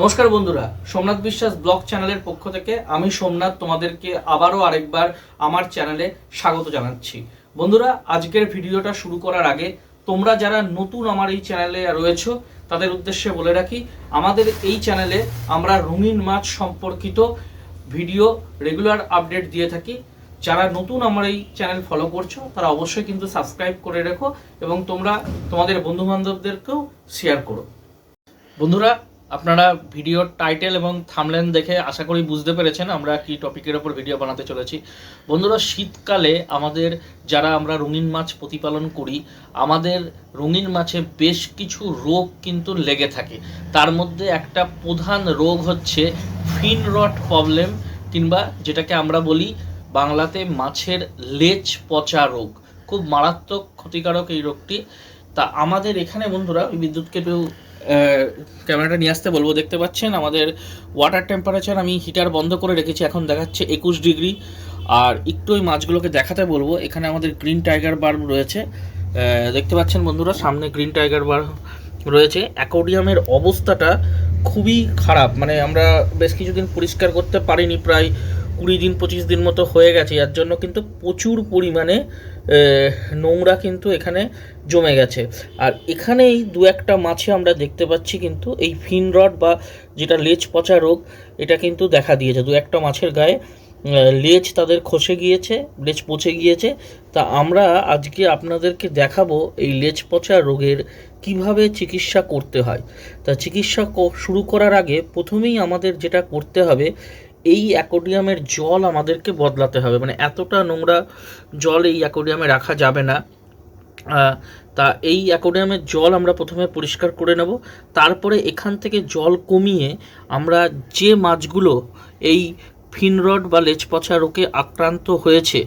নমস্কার বন্ধুরা, সোমনাথ বিশ্বাস ব্লগ চ্যানেলের পক্ষ থেকে আমি সোমনাথ তোমাদেরকে আবারও আরেকবার আমার চ্যানেলে স্বাগত জানাচ্ছি। বন্ধুরা, আজকের ভিডিওটা শুরু করার আগে তোমরা যারা নতুন আমার এই চ্যানেলে রয়েছো, তাদের উদ্দেশ্যে বলে রাখি, আমাদের এই চ্যানেলে আমরা রঙিন মাছ সম্পর্কিত ভিডিও রেগুলার আপডেট দিয়ে থাকি। যারা নতুন আমার এই চ্যানেল ফলো করছ, তারা অবশ্যই কিন্তু সাবস্ক্রাইব করে রেখো এবং তোমরা তোমাদের বন্ধু বান্ধবদেরকেও শেয়ার করো। বন্ধুরা আপনারা ভিডিওর টাইটেল এবং থামলেন দেখে আশা করি বুঝতে পেরেছেন আমরা কি টপিকের ওপর ভিডিও বানাতে চলেছি। বন্ধুরা শীতকালে আমাদের যারা আমরা রঙিন মাছ প্রতিপালন করি আমাদের রঙিন মাছে বেশ কিছু রোগ কিন্তু লেগে থাকে। তার মধ্যে একটা প্রধান রোগ হচ্ছে ফিন রট প্রবলেম কিংবা যেটাকে আমরা বলি বাংলাতে মাছের লেজ পচা রোগ। খুব মারাত্মক ক্ষতিকারক এই রোগটি। তা আমাদের এখানে বন্ধুরা বিদ্যুৎকে আহ, ক্যামেরাটা নিয়ে আসতে বলব। দেখতে পাচ্ছেন, আমাদের ওয়াটার টেম্পারেচার আমি হিটার বন্ধ করে রেখেছি, এখন দেখাচ্ছে একুশ ডিগ্রি। আর একটু ওই মাছগুলোকে দেখাতে বলব, এখানে আমাদের গ্রিন টাইগার বার রয়েছে। দেখতে পাচ্ছেন বন্ধুরা, সামনে গ্রিন টাইগার বার রয়েছে। অ্যাকোডিয়ামের অবস্থাটা খুবই খারাপ মানে আমরা বেশ কিছুদিন পরিষ্কার করতে পারিনি, প্রায় কুড়ি দিন, পঁচিশ দিন মতো হয়ে গেছে, যার জন্য কিন্তু প্রচুর পরিমাণে নোংরা কিন্তু এখানে জমে গেছে। আর এখানে এই দু একটা মাছে আমরা দেখতে পাচ্ছি কিন্তু, এই ফিন রড বা যেটা লেজ পচা রোগ, এটা কিন্তু দেখা দিয়েছে। দু একটা মাছের গায়ে লেজ তাদের খসে গিয়েছে, লেজ পচে গিয়েছে। তা আমরা আজকে আপনাদেরকে দেখাবো এই লেজ পচা রোগের কীভাবে চিকিৎসা করতে হয়। তা চিকিৎসা শুরু করার আগে প্রথমেই আমাদের যেটা করতে হবে এই অ্যাকোডিয়ামের জল আমাদেরকে বদলাতে হবে। মানে এতটা নোংরা জল এই অ্যাকোডিয়ামে রাখা যাবে না। তা এই অ্যাকোডিয়ামের জল আমরা প্রথমে পরিষ্কার করে নেব। তারপরে এখান থেকে জল কমিয়ে আমরা যে মাছগুলো এই ফিনরড বা লেজ পচা রোগে আক্রান্ত হয়েছে,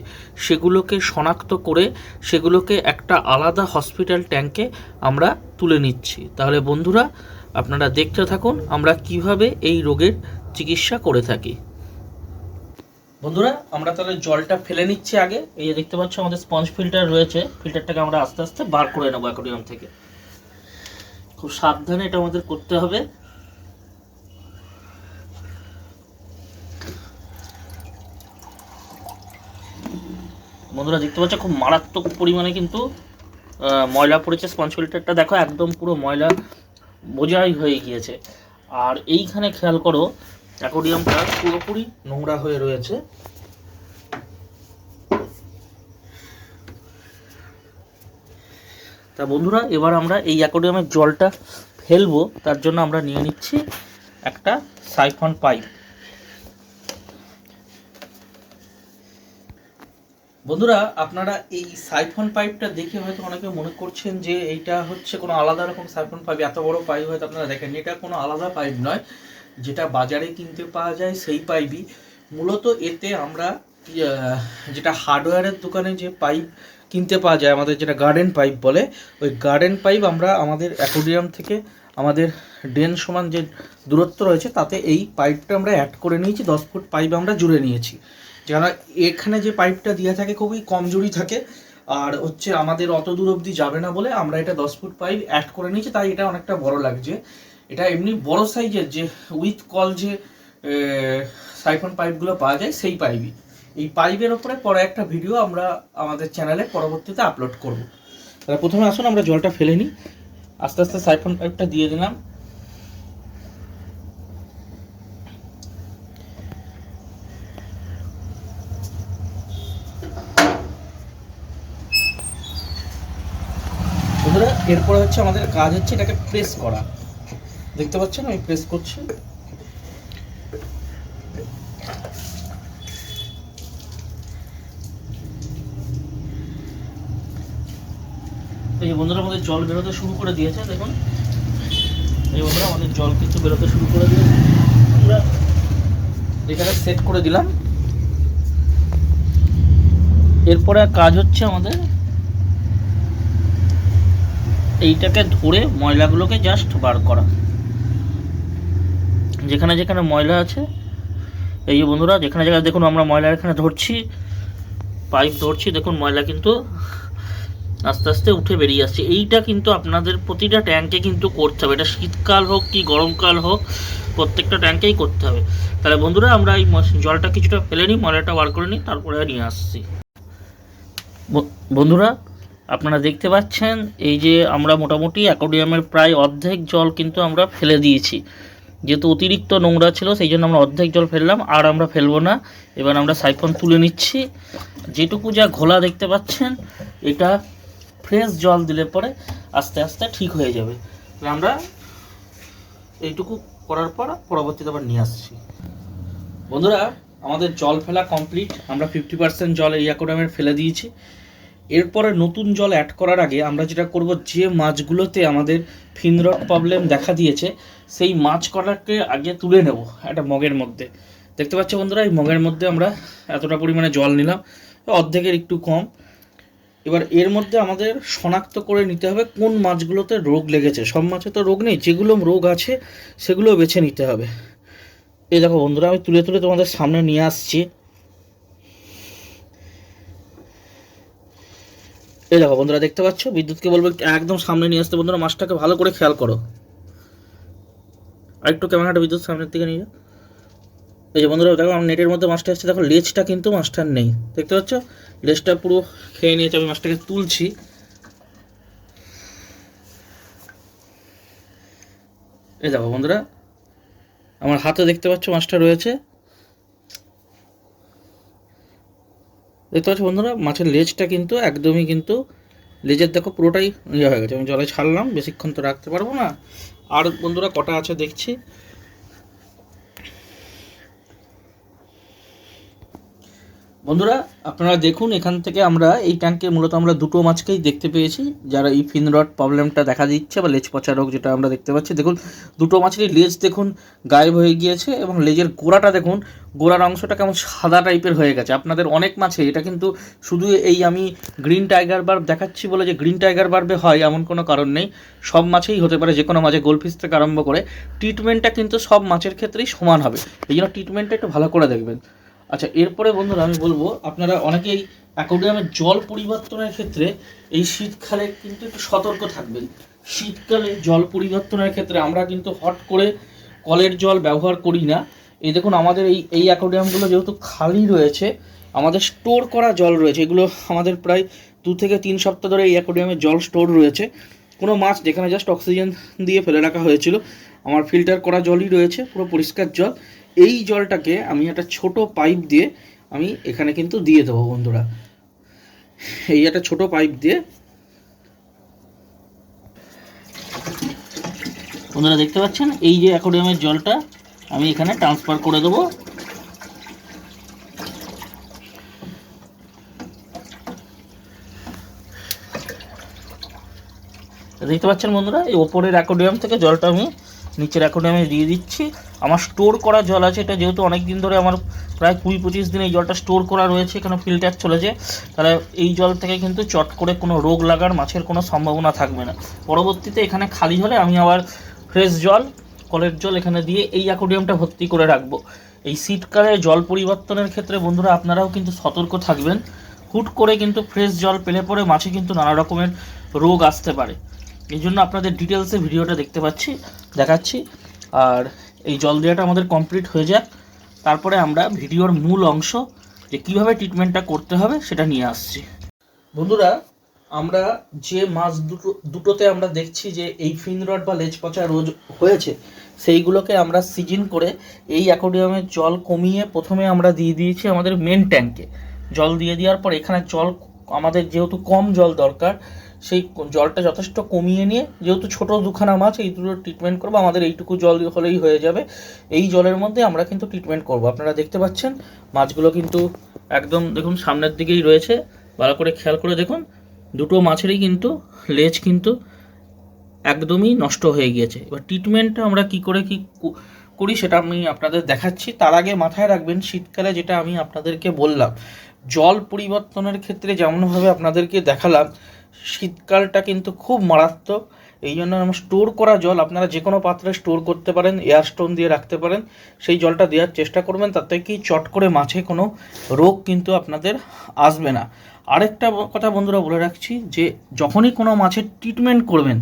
সেগুলোকে শনাক্ত করে সেগুলোকে একটা আলাদা হসপিটাল ট্যাঙ্কে আমরা তুলে নিচ্ছি। তাহলে বন্ধুরা, আপনারা দেখতে থাকুন আমরা কীভাবে এই রোগের চিকিৎসা করে থাকি। বন্ধুরা, আমরা তাহলে জলটা ফেলে নিচ্ছি আগে। এই যে দেখতে পাচ্ছ, আমাদের স্পঞ্জ ফিল্টার রয়েছে। ফিল্টারটাকে আমরা আস্তে আস্তে বার করে নেব অ্যাকোরিয়াম থেকে। খুব সাবধানে এটা আমাদের করতে হবে। বন্ধুরা, দেখতে পাচ্ছ, খুব মারাত্মক পরিমাণে কিন্তু ময়লা পড়েছে স্পঞ্জ ফিল্টারটা দেখো, একদম পুরো ময়লা বোঝাই হয়ে গিয়েছে। আর এইখানে খেয়াল করো অ্যাকোরিয়ামটা পুরোপুরি নোংরা হয়ে রয়েছে। তা বন্ধুরা, এবার আমরা এই অ্যাকোরিয়ামের জলটা ফেলব, তার জন্য আমরা নিয়ে নিচ্ছি একটা সাইফন পাইপ। বন্ধুরা, আপনারা এই সাইফন পাইপটা দেখে হয়তো অনেকে মনে করছেন যে এইটা হচ্ছে কোনো আলাদা রকম সাইফন পাইপ, এত বড় পাইপ হয়তো আপনারা দেখেন এটা কোনো আলাদা পাইপ নয়। যেটা বাজারে কিনতে পাওয়া যায়, সেই পাইপই। মূলত এতে আমরা যেটা হার্ডওয়্যারের দোকানে যে পাইপ কিনতে পাওয়া যায়, আমাদের যেটা গার্ডেন পাইপ বলে, ওই গার্ডেন পাইপ আমরা আমাদের অ্যাকোরিয়াম থেকে আমাদের ড্রেন সমান যে দূরত্ব রয়েছে, তাতে এই পাইপটা আমরা অ্যাড করে নিয়েছি, দশ ফুট পাইপ আমরা জুড়ে নিয়েছি। যেন এখানে যে পাইপটা দেওয়া থাকে, খুবই কমজোরি থাকে, আর হচ্ছে আমাদের অত দূর অবধি যাবে না বলে আমরা এটা দশ ফুট পাইপ অ্যাড করে নিয়েছি, তাই এটা অনেকটা বড় লাগছে। এটা এমনি বড় সাইজের যে উইথ কল যে সাইফন পাইপগুলো পাওয়া যায়, সেই পাইপই এই পাইপের ওপরে পরে একটা ভিডিও আমরা আমাদের চ্যানেলে পরবর্তীতে আপলোড করব। তাহলে প্রথমে আসুন, আমরা জলটা ফেলে নিই। আস্তে আস্তে সাইফন পাইপটা দিয়ে দিলাম। এরপরে হচ্ছে আমাদের কাজ হচ্ছে এটাকে প্রেস করা। দেখতে পাচ্ছেন, আমি প্রেস করছি। এই বন্ধুরা, আমাদের জল বেরোতে শুরু করে দিয়েছে, দেখুন। এই বন্ধুরা, আমাদের জল কিন্তু বেরোতে শুরু করে দিয়েছে। আমরা এখানে সেট করে দিলাম। এরপরে কাজ হচ্ছে আমাদের এইটাকে ধরে ময়লাগুলোকে জাস্ট বার করা। যেখানে যেখানে ময়লা আছে, এই যে বন্ধুরা, যেখানে যেখানে দেখুন আমরা ময়লা এখানে ধরছি, পাইপ ধরছি, দেখুন ময়লা কিন্তু আস্তে আস্তে উঠে বেরিয়ে আসছে। এইটা কিন্তু আপনাদের প্রতিটা ট্যাঙ্কে কিন্তু করতে হবে। এটা শীতকাল হোক কি গরমকাল হোক, প্রত্যেকটা ট্যাঙ্কেই করতে হবে। তাহলে বন্ধুরা, আমরা এই জলটা কিছুটা ফেলে নিই, ময়লাটা বার করে নিই, তারপরে নিয়ে আসছি। বন্ধুরা, আপনারা দেখতে পাচ্ছেন, এই যে আমরা মোটামুটি অ্যাকোডিয়ামের প্রায় অর্ধেক জল কিন্তু আমরা ফেলে দিয়েছি। যেহেতু অতিরিক্ত নোংরা ছিল, সেই জন্য আমরা অর্ধেক জল ফেললাম, আর আমরা ফেলব না। এবার আমরা সাইফন তুলে নিচ্ছি। যেটুকু যা ঘোলা দেখতে পাচ্ছেন, এটা ফ্রেশ জল দিলে পরে আস্তে আস্তে ঠিক হয়ে যাবে। আমরা এইটুকু করার পর পরবর্তীতে আবার নিয়ে আসছি। বন্ধুরা, আমাদের জল ফেলা কমপ্লিট আমরা ফিফটি পার্সেন্ট জল এই অ্যাকোডামের ফেলে দিয়েছি। এরপরে নতুন জল অ্যাড করার আগে আমরা যেটা করব, যে মাছগুলোতে আমাদের ফিনরড প্রবলেম দেখা দিয়েছে, সেই মাছ কটাকে আগে তুলে নেব একটা মগের মধ্যে। দেখতে পাচ্ছ বন্ধুরা, এই মগের মধ্যে আমরা এতটা পরিমাণে জল নিলাম, অর্ধেকের একটু কম। এবার এর মধ্যে আমাদের শনাক্ত করে নিতে হবে কোন মাছগুলোতে রোগ লেগেছে। সব মাছে তো রোগ নেই, যেগুলো রোগ আছে সেগুলো বেছে নিতে হবে। এই দেখো বন্ধুরা, আমি তুলে তুলে তোমাদের সামনে নিয়ে আসছি। এই দেখো বন্ধুরা, দেখতে পাচ্ছ? বিদ্যুৎকে বলব একদম সামনে নিয়ে আসতে বন্ধুরা, মাছটাকে ভালো করে খেয়াল করো। আর একটু ক্যামেরাটা বিদ্যুৎ সামনের দিকে নিয়ে যাও। এই যে বন্ধুরা, দেখো আমার নেটের মধ্যে মাছটা এসছে। দেখো, লেজটা কিন্তু মাছটার নেই। দেখতে পাচ্ছ? লেজটা পুরো খেয়ে নিয়েছে, আমি মাছটাকে তুলছি। এই দেখো বন্ধুরা, আমার হাতে দেখতে পাচ্ছ মাছটা রয়েছে। দেখতে পাচ্ছ বন্ধুরা মাছের লেজটা কিন্তু একদমই কিন্তু লেজের দেখো পুরোটাই ইয়ে হয়ে গেছে। আমি জলে ছাড়লাম, বেশিক্ষণ তো রাখতে পারব না। আর বন্ধুরা কটা আছে দেখছি। বন্ধুরা, আপনারা দেখুন, এখান থেকে আমরা এই ট্যাঙ্কে মূলত আমরা দুটো মাছকেই দেখতে পেয়েছি। যারা এই ফিনরড প্রবলেমটা দেখা দিচ্ছে বা লেজ পচা রোগ যেটা আমরা দেখতে পাচ্ছি, দেখুন, দুটো মাছেরই লেজ দেখুন গায়েব হয়ে গিয়েছে এবং লেজের গোড়াটা দেখুন, গোড়ার অংশটা কেমন সাদা টাইপের হয়ে গেছে। আপনাদের অনেক মাছে এটা কিন্তু শুধু এই আমি গ্রিন টাইগার বার্ব দেখাচ্ছি বলে যে গ্রিন টাইগার বার্বে হয় এমন কোনো কারণ নেই। সব মাছেই হতে পারে যে কোনো মাছে গোলফিস থেকে আরম্ভ করে। ট্রিটমেন্টটা কিন্তু সব মাছের ক্ষেত্রেই সমান হবে। এই জন্য ট্রিটমেন্টটা একটু ভালো করে দেখবেন। আচ্ছা এরপরে বন্ধুরা আমি বলব, আপনারা অনেকেই অ্যাকোডিয়ামের জল পরিবর্তনের ক্ষেত্রে এই শীতকালে কিন্তু একটু সতর্ক থাকবেন। শীতকালে জল পরিবর্তনের ক্ষেত্রে আমরা কিন্তু হট করে কলের জল ব্যবহার করি না। এই দেখুন, আমাদের এই এই অ্যাকোডিয়ামগুলো যেহেতু খালি রয়েছে, আমাদের স্টোর করা জল রয়েছে। এগুলো আমাদের প্রায় দু থেকে তিন সপ্তাহ ধরে এই অ্যাকোডিয়ামে জল স্টোর রয়েছে। কোনো মাছ যেখানে জাস্ট অক্সিজেন দিয়ে ফেলে রাখা হয়েছিল, আমার ফিল্টার করা জলই রয়েছে, পুরো পরিষ্কার জল। এই জলটাকে আমি একটা ছোট পাইপ দিয়ে আমি এখানে কিন্তু দিয়ে দেবো বন্ধুরা। এই একটা ছোট পাইপ দিয়ে। বন্ধুরা, দেখতে পাচ্ছেন? এই যে অ্যাকোডিয়ামের জলটা আমি এখানে ট্রান্সফার করে দেবো। দেখতে পাচ্ছেন বন্ধুরা? এই ওপরের অ্যাকোডিয়াম থেকে জলটা আমি নিচের অ্যাকোডিয়ামে দিয়ে দিচ্ছি। আমার স্টোর করা জল আছে, এটা যেহেতু অনেক দিন ধরে আমার প্রায় কুড়ি পঁচিশ দিন এই জলটা স্টোর করা রয়েছে, এখানে ফিল্টার চলেছে তাহলে এই জল থেকে কিন্তু চট করে কোনো রোগ লাগার মাছের কোনো সম্ভাবনা থাকবে না। পরবর্তীতে এখানে খালি হলে আমি আবার ফ্রেশ জল, কলের জল এখানে দিয়ে এই অ্যাকোডিয়ামটা ভর্তি করে রাখব। এই শীতকালে জল পরিবর্তনের ক্ষেত্রে বন্ধুরা আপনারাও কিন্তু সতর্ক থাকবেন। হুট করে কিন্তু ফ্রেশ জল পেলে পরে মাছে কিন্তু নানা রকমের রোগ আসতে পারে। এই জন্য আপনাদের ডিটেলসে ভিডিওটা দেখতে পাচ্ছি, দেখাচ্ছি। আর এই জল দেওয়াটা আমাদের কমপ্লিট হয়ে যাক। তারপরে আমরা ভিডিওর মূল অংশ, যে কীভাবে ট্রিটমেন্টটা করতে হবে, সেটা নিয়ে আসছি। বন্ধুরা, আমরা যে মাছ দুটো, দুটোতে আমরা দেখছি যে এই ফিনরড বা লেজ পচা রোজ হয়েছে, সেইগুলোকে আমরা সিজন করে এই অ্যাকোডিয়ামের জল কমিয়ে প্রথমে আমরা দিয়ে দিয়েছি আমাদের মেন ট্যাঙ্কে জল দিয়ে দেওয়ার পর এখানে জল, আমাদের যেহেতু কম জল দরকার সেই জলটা যথেষ্ট কমিয়ে নিয়ে, যেহেতু ছোট দুখানা মাছ, এই দুটো ট্রিটমেন্ট করব, আমাদের এইটুকু জল হলেই হয়ে যাবে। এই জলের মধ্যে আমরা কিন্তু ট্রিটমেন্ট করব। আপনারা দেখতে পাচ্ছেন, মাছগুলো কিন্তু একদম, দেখুন, সামনের দিকেই রয়েছে। ভালো করে খেয়াল করে দেখুন, দুটো মাছেরই কিন্তু লেজ কিন্তু একদমই নষ্ট হয়ে গিয়েছে। এবার ট্রিটমেন্টটা আমরা কি করে কি, করি সেটা আমি আপনাদের দেখাচ্ছি। তার আগে মাথায় রাখবেন, শীতকালে যেটা আমি আপনাদেরকে বললাম, জল পরিবর্তনের ক্ষেত্রে যেমনভাবে আপনাদেরকে দেখালাম শীতকালটা কিন্তু খুব মারাত্মক। এই জন্য আমার স্টোর করা জল আপনারা যে কোনো পাত্রে স্টোর করতে পারেন এয়ার স্টোন দিয়ে রাখতে পারেন, সেই জলটা দেওয়ার চেষ্টা করবেন, তাতে কি চট করে মাছে কোনো রোগ কিন্তু আপনাদের আসবে না। আরেকটা কথা বন্ধুরা বলে রাখছি যে যখনই কোনো মাছের ট্রিটমেন্ট করবেন,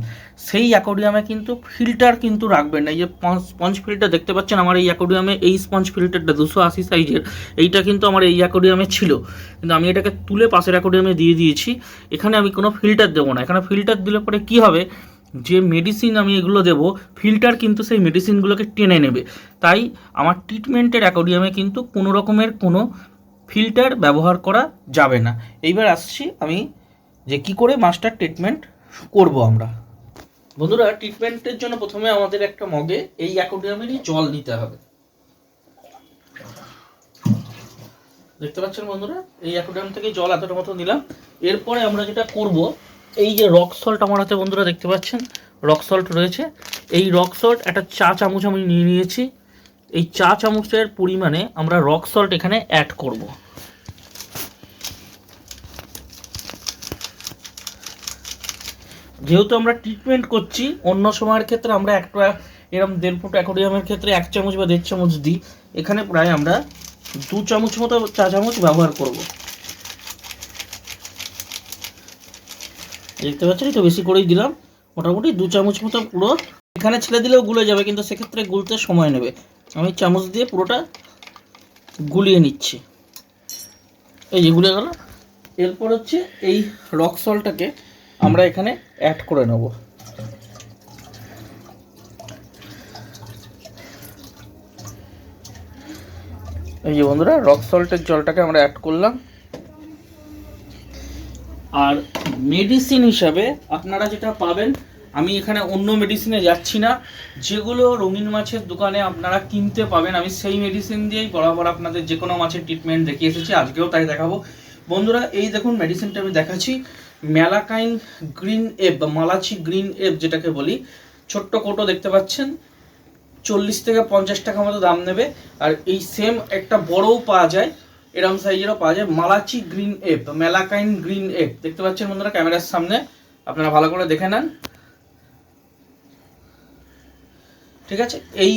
সেই অ্যাকোডিয়ামে কিন্তু ফিল্টার কিন্তু রাখবেন না। এই যে স্পঞ্জ ফিল্টার দেখতে পাচ্ছেন? আমার এই অ্যাকোডিয়ামে এই স্পঞ্জ ফিল্টারটা দুশো আশি সাইজের এইটা কিন্তু আমার এই অ্যাকোডিয়ামে ছিল। কিন্তু আমি এটাকে তুলে পাশের অ্যাকোডিয়ামে দিয়ে দিয়েছি। এখানে আমি কোনো ফিল্টার দেবো না। এখানে ফিল্টার দিলে পরে কী হবে? যে মেডিসিন আমি এগুলো দেবো ফিল্টার কিন্তু সেই মেডিসিনগুলোকে টেনে নেবে। তাই আমার ট্রিটমেন্টের অ্যাকোডিয়ামে কিন্তু কোনো রকমের কোনো ফিল্টার ব্যবহার করা যাবে না। এইবার আসছি আমি যে কি করে মাস্টার ট্রিটমেন্ট করব আমরা। বন্ধুরা ট্রিটমেন্টের জন্য প্রথমে আমাদের একটা মগে এই অ্যাকোডিয়ামেরই জল নিতে হবে। দেখতে পাচ্ছেন বন্ধুরা, এই অ্যাকোডিয়াম থেকে জল এতটা মতো নিলাম। এরপরে আমরা যেটা করব, এই যে রক সল্ট আমার হাতে বন্ধুরা দেখতে পাচ্ছেন রক সল্ট রয়েছে। এই রক সল্ট একটা চা চামচ আমি নিয়ে নিয়েছি। এই চা চামচের পরিমাণে আমরা রক সল্ট এখানে অ্যাড করব। যেহেতু আমরা ট্রিটমেন্ট করছি, অন্য সময়ের ক্ষেত্রে আমরা একটা এরকম দেড় ফুট অ্যাকোরিয়ামের ক্ষেত্রে এক চামচ বা দেড় চামচ দিই। এখানে প্রায় আমরা দু চামচ মতো চা চামচ ব্যবহার করব। দেখতে পাচ্ছেন একটু বেশি করেই দিলাম। মোটামুটি দু চামচ মতো পুরো। এখানে ছেড়ে দিলেও গুলে যাবে, কিন্তু সেক্ষেত্রে গুলতে সময় নেবে। আমি চামচ দিয়ে পুরোটা গুলিয়ে নিচ্ছি। এই যে গুলে গেল। এরপর হচ্ছে এই রক সল্টটাকে আমরা এখানে অ্যাড করে নেব। এই যে বন্ধুরা রক সল্টের জলটাকে আমরা অ্যাড করলাম। আর মেডিসিন হিসাবে আপনারা যেটা পাবেন আমি এখানে অন্য মেডিসিনে যাচ্ছি না। যেগুলো রঙিন মাছের দোকানে আপনারা কিনতে পাবেন, আমি সেই মেডিসিন দিয়েই বরাবর আপনাদের যে কোনো মাছের ট্রিটমেন্ট দেখিয়ে এসেছি, আজকেও তাই দেখাবো। বন্ধুরা, এই দেখুন মেডিসিনটা আমি দেখাচ্ছি, ম্যালাকাইন গ্রিন এপ বা মালাচি গ্রিন এপ যেটাকে বলি। ছোট্ট কোটো দেখতে পাচ্ছেন, চল্লিশ থেকে পঞ্চাশ টাকা মতো দাম নেবে। আর এই সেম একটা বড়ও পাওয়া যায়, এরম সাইজেরও পাওয়া যায়, মালাচি গ্রিন এপ মেলাকাইন গ্রিন এপ দেখতে পাচ্ছেন বন্ধুরা, ক্যামেরার সামনে, আপনারা ভালো করে দেখে নেন। ঠিক আছে? এই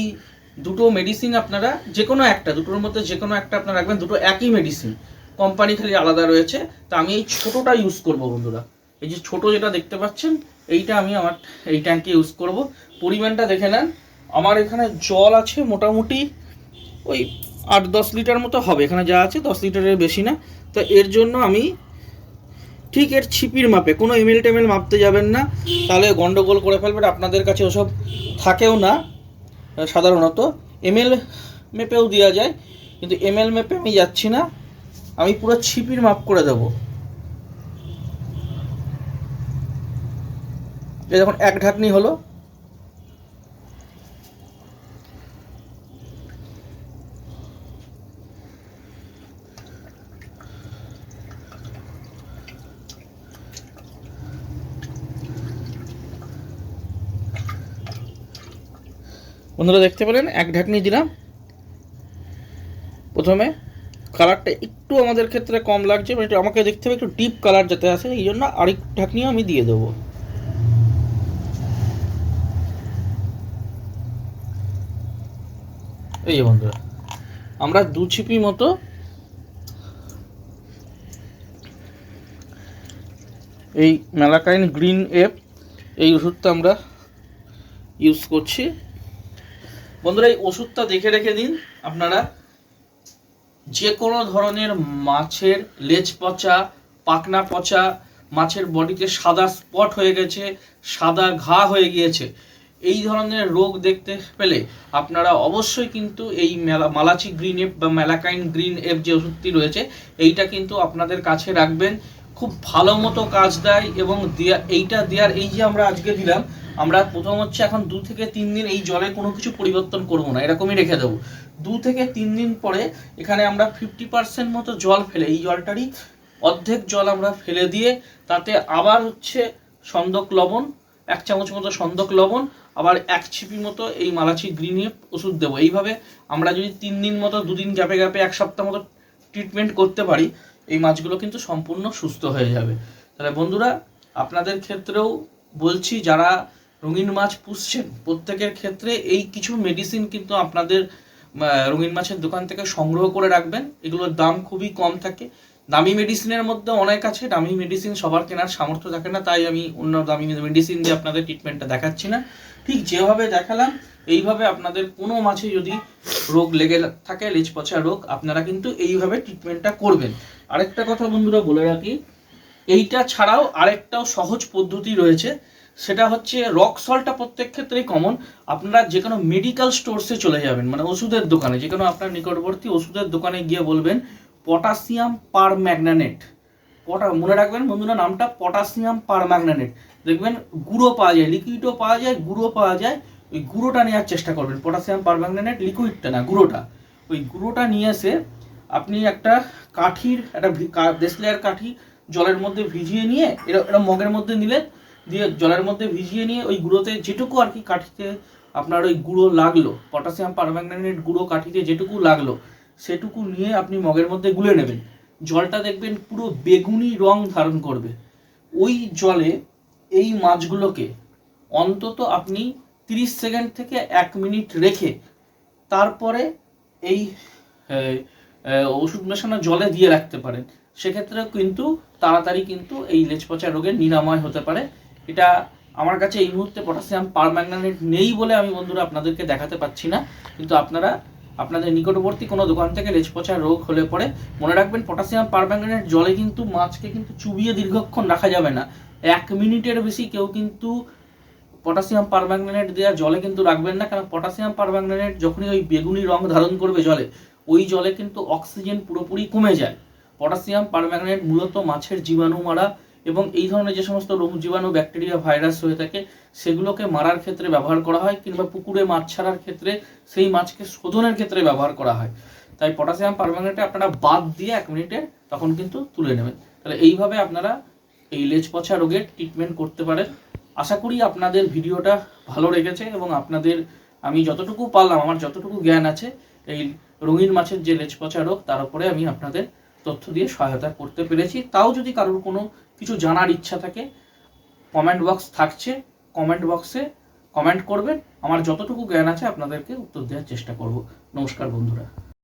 দুটো মেডিসিন আপনারা যে কোনো একটা, দুটোর মধ্যে যে কোনো একটা আপনারা রাখবেন, দুটো একই মেডিসিন কোম্পানি খালি আলাদা রয়েছে। তা আমি এই ছোটোটা ইউজ করব বন্ধুরা। এই যে ছোট যেটা দেখতে পাচ্ছেন, এইটা আমি আমার, এই ট্যাঙ্কে ইউজ করব। পরিমাণটা দেখে নেন। আমার এখানে জল আছে মোটামুটি ওই আট দশ লিটার মতো হবে। এখানে যা আছে দশ লিটারের বেশি না। তো এর জন্য আমি ঠিক এর ছিপির মাপে, কোনো এমএল টেমেল মাপতে যাবেন না। তাহলে গন্ডগোল করে ফেলবেন। আপনাদের কাছে ওসব থাকেও না। সাধারণত। এমএল মেপেও দেওয়া যায়, কিন্তু এমএল মেপে আমি যাচ্ছি না। আমি পুরো ছিপির মাপ করে দেব। দেখুন, এক ঢাকনি হলো। বন্ধুরা দেখতে পেলেন, এক ঢাকনি দিলাম। প্রথমে কালারটা একটু আমাদের ক্ষেত্রে কম লাগছে মানে একটু আমাকে দেখতে হবে একটু ডিপ কালার যাতে আসে, এই জন্য আরেক ঢাকনিও আমি দিয়ে দেবো। এই যে বন্ধুরা, আমরা দু ছিপি মতো এই মেলাকাইন গ্রিন এপ এই ওষুধটা আমরা ইউজ করছি। বন্ধুরা, এই ওষুধটা দেখে রেখে দিন আপনারা। যে কোনো ধরনের মাছের লেজ পচা পাকনা পচা, মাছের বডিতে সাদা স্পট হয়ে গেছে, সাদা ঘা হয়ে গিয়েছে, এই ধরনের রোগ দেখতে পেলে আপনারা অবশ্যই কিন্তু এই মেলা মালাচি গ্রিন এফ বা মেলাকাইন গ্রিন এফ যে ওষুধটি রয়েছে, এইটা কিন্তু আপনাদের কাছে রাখবেন। খুব ভালো মতো কাজ দেয় এবং দেয়া, এইটা দেওয়ার, এই যে আমরা আজকে দিলাম আমরা প্রথম হচ্ছে এখন দু থেকে তিন দিন এই জলে কোনো কিছু পরিবর্তন করব না, এরকমই রেখে দেবো। দু থেকে তিন দিন পরে এখানে আমরা ফিফটি পার্সেন্ট মতো জল ফেলে, এই জলটারই অর্ধেক জল আমরা ফেলে দিয়ে তাতে আবার হচ্ছে সন্দক লবণ, এক চামচ মতো সন্দক লবণ, আবার এক ছিপি মতো এই মালাচি গ্রিন ওষুধ দেবো। এইভাবে আমরা যদি তিন দিন মতো, দুদিন গ্যাপে গ্যাপে এক সপ্তাহ মতো ট্রিটমেন্ট করতে পারি, এই মাছগুলো কিন্তু সম্পূর্ণ সুস্থ হয়ে যাবে। তাহলে বন্ধুরা, আপনাদের ক্ষেত্রেও বলছি, যারা রঙিন মাছ পুষছেন। প্রত্যেকের ক্ষেত্রে এই কিছু মেডিসিন কিন্তু আপনাদের রঙিন মাছের দোকান থেকে সংগ্রহ করে রাখবেন। এগুলোর দাম খুবই কম থাকে। দামি মেডিসিনের মধ্যে অনেক আছে। দামি মেডিসিন সবার কেনার সামর্থ্য থাকে না, তাই আমি অন্য দামি মেডিসিন দিয়ে আপনাদের ট্রিটমেন্টটা দেখাচ্ছি না। ঠিক যেভাবে দেখালাম, এইভাবে আপনাদের কোনো মাছে যদি রোগ লেগে থাকে, লেজ পচা রোগ, আপনারা কিন্তু এইভাবে ট্রিটমেন্টটা করবেন। আরেকটা কথা বন্ধুরা বলে রাখি, এইটা ছাড়াও আরেকটাও সহজ পদ্ধতি রয়েছে। সেটা হচ্ছে রক সল্টটা প্রত্যেক ক্ষেত্রেই কমন আপনারা যে কোনো মেডিকেল স্টোরসে চলে যাবেন মানে ওষুধের দোকানে যে কোনো আপনার নিকটবর্তী ওষুধের দোকানে গিয়ে বলবেন পটাশিয়াম পার ম্যাগনানেট পটা, মনে রাখবেন বন্ধুরা, নামটা পটাশিয়াম পার ম্যাগনানেট দেখবেন গুঁড়ো পাওয়া যায় লিকুইডও পাওয়া যায়, গুঁড়ো পাওয়া যায়। ওই গুঁড়োটা নেওয়ার চেষ্টা করবেন পটাশিয়াম পার ম্যাগনানেট লিকুইডটা না, গুঁড়োটা। ওই গুঁড়োটা নিয়ে এসে আপনি একটা কাঠির, একটা দেশলেয়ার কাঠি জলের মধ্যে ভিজিয়ে নিয়ে এটা মগের মধ্যে নিলেন দিয়ে জলের মধ্যে ভিজিয়ে নিয়ে ওই গুঁড়োতে যেটুকু আর কি কাঠিতে আপনার ওই গুঁড়ো লাগল, পটাশিয়াম পারম্যাঙ্গানেট গুঁড়ো কাঠিতে যেটুকু লাগল, সেটুকু নিয়ে আপনি মগের মধ্যে গুলে নেবেন। জলটা দেখবেন পুরো বেগুনি রং ধারণ করবে। ওই জলে এই মাছগুলোকে অন্তত আপনি তিরিশ সেকেন্ড থেকে এক মিনিট রেখে তারপরে এই ওষুধ মেশানো জলে দিয়ে রাখতে পারেন। সেক্ষেত্রে কিন্তু, তাড়াতাড়ি কিন্তু এই লেজ পচা রোগের নিরাময় হতে পারে। এটা আমার কাছে এই মুহূর্তে পটাশিয়াম পারম্যাঙ্গানেট নেই বলে আমি বন্ধুরা আপনাদেরকে দেখাতে পাচ্ছি না। কিন্তু আপনারা, আপনাদের নিকটবর্তী কোনো দোকান থেকে লেজ পচা রোগ হলে পরে মনে রাখবেন পটাশিয়াম পারম্যাঙ্গানেট জলে কিন্তু মাছকে কিন্তু চুবিয়ে দীর্ঘক্ষণ রাখা যাবে না। এক মিনিটের বেশি কেউ কিন্তু পটাশিয়াম পারম্যাঙ্গানেট দেওয়া জলে কিন্তু রাখবেন না। কারণ পটাশিয়াম পারম্যাঙ্গানেট যখনই ওই বেগুনি রং ধারণ করবে জলে, ওই জলে কিন্তু অক্সিজেন পুরোপুরি কমে যায়। পটাশিয়াম পারম্যাঙ্গানেট মূলত মাছের জীবাণু মারা এবং এই ধরনের যে সমস্ত রোগ জীবাণু, ব্যাকটেরিয়া, ভাইরাস হয়ে থাকে, সেগুলোকে মারার ক্ষেত্রে ব্যবহার করা হয় কিংবা পুকুরে মাছ ছাড়ার ক্ষেত্রে সেই মাছকে শোধনের ক্ষেত্রে ব্যবহার করা হয়। তাই পটাশিয়াম পারম্যাঙ্গানেটে আপনারা বাদ দিয়ে এক মিনিটে তখন কিন্তু তুলে নেবেন। তাহলে এইভাবে আপনারা এই লেজ পচা রোগের ট্রিটমেন্ট করতে পারেন। আশা করি আপনাদের ভিডিওটা ভালো রেখেছে এবং আপনাদের আমি যতটুকু পারলাম, আমার যতটুকু জ্ঞান আছে, এই রঙিন মাছের যে লেজ পচা রোগ, তার উপরে আমি আপনাদের তথ্য দিয়ে সহায়তা করতে পেরেছি। তাও যদি কারোর কোনো কিছু জানার ইচ্ছা থাকে কমেন্ট বক্স থাকছে কমেন্ট বক্সে কমেন্ট করবেন। আমার যতটুকু জ্ঞান আছে আপনাদেরকে উত্তর দেওয়ার চেষ্টা করব। নমস্কার বন্ধুরা।